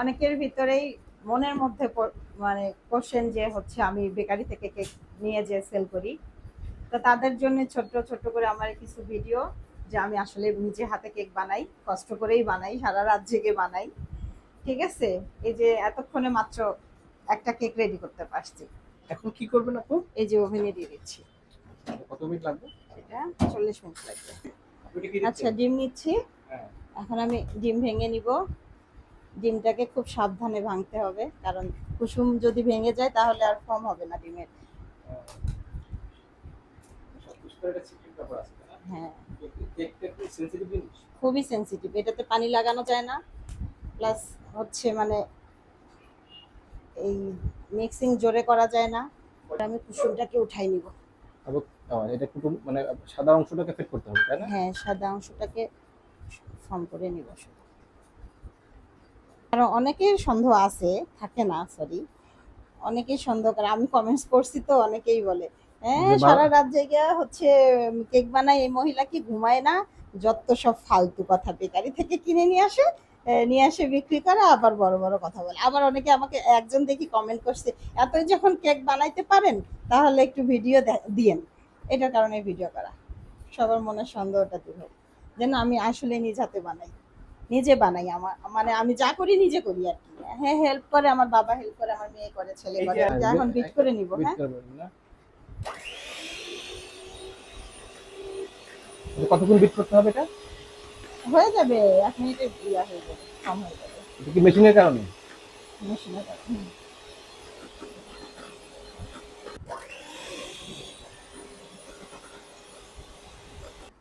অনেকের ভিতরেই মনের মধ্যে মানে কোশ্চেন যে হচ্ছে আমি বেকারি থেকে কেক নিয়ে যে সেল করি। তো তাদের জন্য ছোট্ট ছোট্ট করে আমার কিছু ভিডিও যে আমি আসলে নিজে হাতে কেক বানাই কষ্ট করেই বানাই সারা রাত জেগে বানাই। ঠিক আছে? এই যে এতক্ষণে মাত্র একটা কেক রেডি করতে পারছি। এখন কি করবেন আপু? এই যে ওভেনে দিয়ে দিচ্ছি। কত মিনিট লাগবে? এটা চল্লিশ মিনিট লাগবে। আচ্ছা ডিম নিচ্ছি। হ্যাঁ। এখন আমি ডিম ভেঙে নিব। ডিমটাকে খুব সাবধানে ভাঙতে হবে কারণ কুসুম যদি ভেঙে যায় তাহলে আর ফর্ম হবে না ডিমের? হ্যাঁ। খুবই সেনসিটিভ এটাতে পানি লাগানো যায় না। প্লাস হচ্ছে মানে এই মিক্সিং জোরে করা যায় না। ওটা আমি কুসুমটাকে উঠাই নিব। এটা একটু মানে সাদা অংশটাকে ফিট করতে হবে তাই না? হ্যাঁ সাদা অংশটাকে ফর্ম করে নিব শুধু। আর অনেকের সন্দেহ আছে থাকে না সরি অনেকেই সন্দেহ করে আমি কমেন্টস করছি তো অনেকেই বলে। হ্যাঁ সারা রাত জেগে হচ্ছে কেক বানায় এই মহিলা কি ঘুমায় না? যত সব ফালতু কথা বেকারি থেকে কিনে নিয়ে আসে নিয়ে আসে বিক্রি করে আবার বড় বড় কথা বলে। আবার অনেকে আমাকে একজন দেখি কমেন্ট করছে এতই যখন কেক বানাইতে পারেন তাহলে একটু ভিডিও দিয়েন। এটার কারণে ভিডিও করা। সবার মনের সন্দেহটা দূর হোক। যেন আমি আসলে নিজ হাতে বানাই। নিজে বানাই আমার মানে আমি যা করি নিজে করি আর কি। হ্যাঁ হেল্প করে আমার বাবা হেল্প করে আমার মেয়ে করে ছেলে করে। এখন বিট করে নিব হ্যাঁ? কতক্ষণ বিট করতে হবে এটা? হয়ে যাবে এক মিনিটে ইয়া হয়ে যাবে কম হয়ে যাবে। এটা কি মেশিনের কারণে? মেশিনে করে। হুম।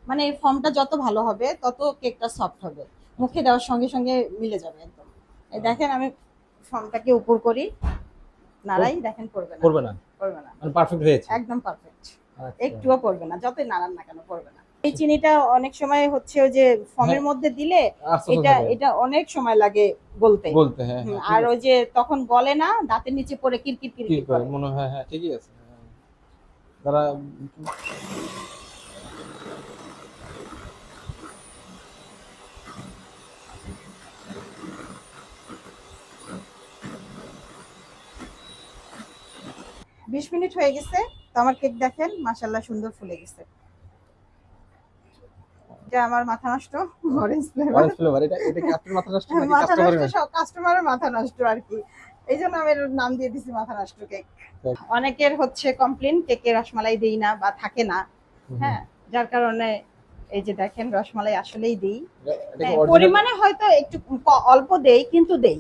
মানে এই ফর্মটা যত ভালো হবে তত কেকটা সফট হবে। মুখে দেওয়ার সঙ্গে সঙ্গে মিলে যাবে একদম। এই দেখেন আমি ফর্মটাকে উপর করি নাড়াই দেখেন পড়বে না। করবে না? পড়বে না। মানে পারফেক্ট হয়েছে? একদম পারফেক্ট আচ্ছা। একটুও পড়বে না যতই নাড়ান না কেন পড়বে না। এই চিনিটা অনেক সময় হচ্ছে ওই যে ফর্মের হ্যাঁ। মধ্যে দিলে এটা এটা অনেক সময় লাগে গলতে। বলতে হ্যাঁ হ্যাঁ, আর ওই যে তখন গলে না দাঁতের নিচে পড়ে কিরকির কিরকির করে করে। মনে হয় হ্যাঁ ঠিকই আছে। হ্যাঁ। তারা বিশ মিনিট হয়ে গেছে তো আমার কেক দেখেন মাশাল্লাহ সুন্দর ফুলে গেছে। এটা আমার মাথা নষ্ট অরেঞ্জ ফ্লেভার অরেঞ্জ ফ্লেভার এটা এটা কি আপনার মাথা নষ্ট নাকি মাথা কাস্টমারের নষ্ট কাস্টমারের মাথা নষ্ট আর কি। এই জন্য আমি নাম দিয়ে দিছি মাথা নষ্ট কেক। অনেকের হচ্ছে কমপ্লেন কেকে রসমালাই দেই না বা থাকে না। হ্যাঁ যার কারণে এই যে দেখেন রসমালাই আসলেই দিই। হ্যাঁ? পরিমাণে হয়তো একটু অল্প দেই কিন্তু দেই।